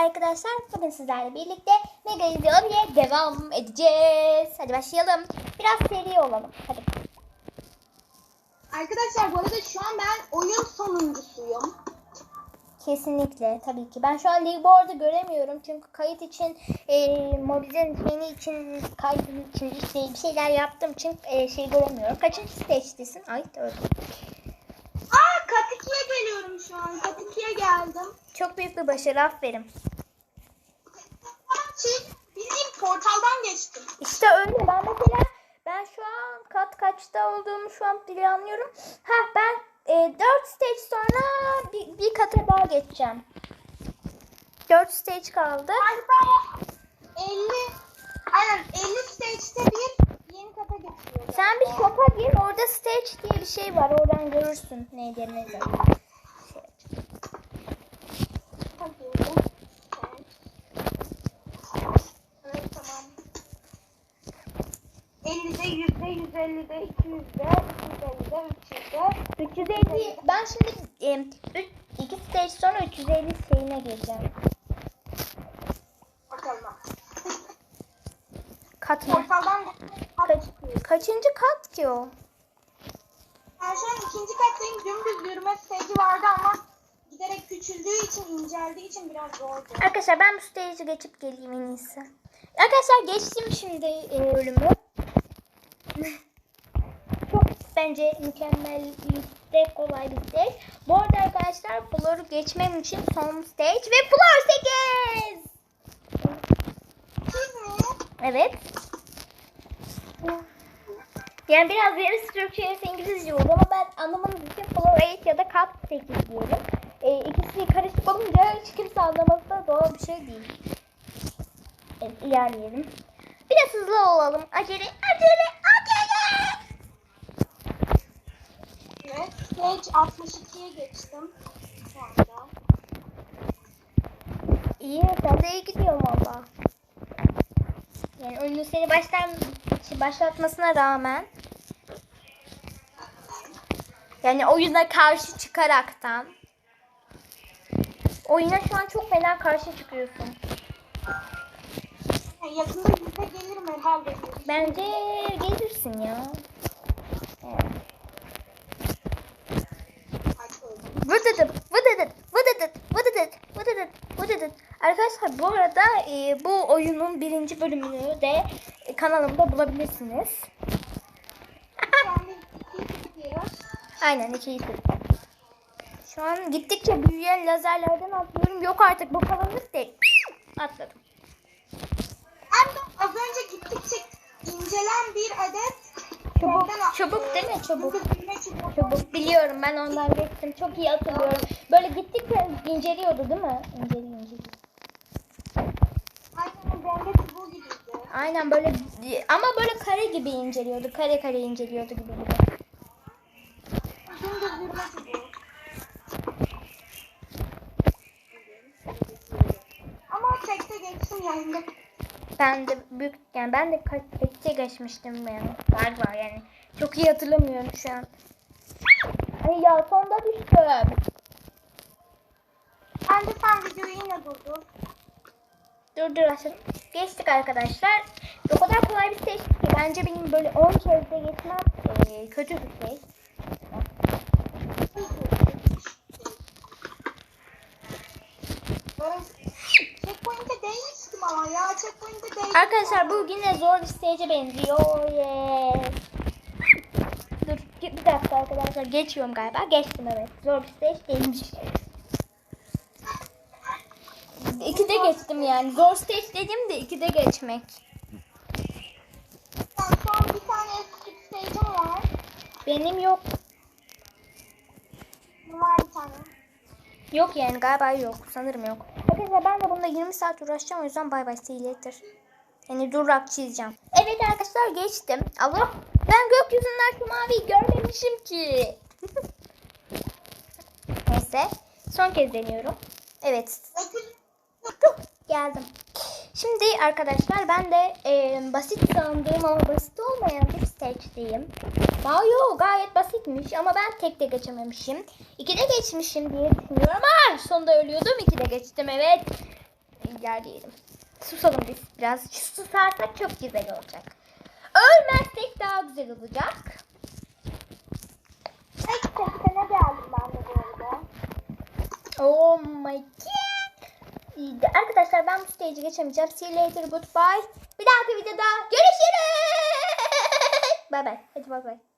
arkadaşlar bugün sizlerle birlikte Mega İzliyor'a devam edeceğiz. Hadi başlayalım. Biraz seri olalım. Hadi. Arkadaşlar bu arada şu an ben oyun sonuncusuyum. Kesinlikle tabii ki. Ben şu an leaderboard'u göremiyorum. Çünkü kayıt için e, mobilden yeni için kayıt için işte bir şeyler yaptığım için e, şey göremiyorum. Kaçıncı stage'desin? Ay öldüm. Aa kat 2'ye geliyorum şu an. Kat 2'ye geldim. Çok büyük bir başarı aferin. Bildiğim portaldan geçtim. İşte öyle. Ben mesela ben şu an kat kaçta olduğumu şu an planlıyorum. Ha ben e, 4 stage sonra bir, bir kata daha geçeceğim. 4 stage kaldı. Galiba 50 aynen 50 stage'te bir yeni kata geçiyorum. Sen bir shop'a gir. Orada stage diye bir şey var. Oradan görürsün neydi neydi. 100'de, 150'de, 200'de, 250'de, 300'de. 350 ben şimdi 2 stage sonra 350 şeyine gireceğim. Bakalım. Kat mı? Portaldan kat Kaç, kaçıncı kat ki o? Ben şu an ikinci kattayım. Dümdüz yürüme stage'i vardı ama giderek küçüldüğü için, inceldiği için biraz zordu. Arkadaşlar ben bu stage'i geçip geleyim en iyisi. Arkadaşlar geçtim şimdi e, ölümü. Çok bence mükemmel de kolay bir stage. Bu arada arkadaşlar Floor'u geçmem için son stage ve Floor 8. Siz mi? Evet. Yani biraz yarısı Türkçe yarısı İngilizce oldu ama ben anlamanız için Floor 8 ya da Cut 8 diyorum. E, ikisi karışık olunca hiç kimse anlaması da doğal bir şey değil. Evet ilerleyelim. Biraz hızlı olalım. Acele, acele. Stage 62'ye geçtim. Şu anda. İyi, ben de iyi gidiyorum valla. Yani oyunu seni baştan başlatmasına rağmen yani oyuna karşı çıkaraktan oyuna şu an çok fena karşı çıkıyorsun. Yakında yüze gelirim herhalde. Bence gelirsin ya. Vıdıdıt, vıdıdıt, vıdıdıt, vıdıdıt, vıdıdıt, vıdıdıt. Arkadaşlar bu arada e, bu oyunun birinci bölümünü de e, kanalımda bulabilirsiniz. Aynen ikiyi kırdım. Şu an gittikçe büyüyen lazerlerden atlıyorum. Yok artık bu kalanlık değil. Atladım. De az önce gittikçe incelen bir adet Atladım. çubuk değil mi? Çubuğu. Çubuk biliyorum ben ondan geçtim. Çok iyi hatırlıyorum. Böyle gittikçe inceliyordu değil mi? İnceliyor inceliyor. Aynen böyle ama böyle kare gibi inceliyordu. Kare kare inceliyordu gibi gibi. Ama tekte geçtim yani. Ben de büyük yani ben de kaç kaçta geçmiştim yani galiba yani. Çok iyi hatırlamıyorum şu an. Ay ya sonda düştüm. Ben de sen videoyu yine durdur. Dur dur açalım. Geçtik arkadaşlar. O kadar kolay bir stage ki bence benim böyle 10 kez de geçmem eee, kötü bir şey. Ya checkpoint'e değmiştim. Arkadaşlar bu yine zor bir stage'e benziyor. Yes. Dur bir dakika arkadaşlar geçiyorum galiba. Geçtim evet. Zor bir stage değilmiş. İkide geçtim yani. Zor stage dedim de ikide geçmek. An bir tane skip stage'im var. Benim yok. Var bir tane. Yok yani galiba yok. Sanırım yok. Arkadaşlar ben de bunda 20 saat uğraşacağım. O yüzden bay bay see. Yani durak çizeceğim. Evet arkadaşlar geçtim. Allah ben gökyüzünden şu maviyi görmemişim ki. Neyse. Son kez deniyorum. Evet. Geldim. Şimdi arkadaşlar ben de e, basit sandığım ama basit olmayan bir stage'deyim. Aa, yo gayet basitmiş ama ben tek de geçememişim. İkide geçmişim diye düşünüyorum ama sonunda ölüyordum ikide geçtim evet. ilerleyelim. Susalım biz biraz. Susarsak çok güzel olacak. Ölmezsek daha güzel olacak. Tek sekene geldim ben de bu arada. Oh my god. İyiydi. Arkadaşlar ben bu stage'i geçemeyeceğim. See you later. Goodbye. Bir dahaki videoda görüşürüz. Bye bye. Hadi bye bye.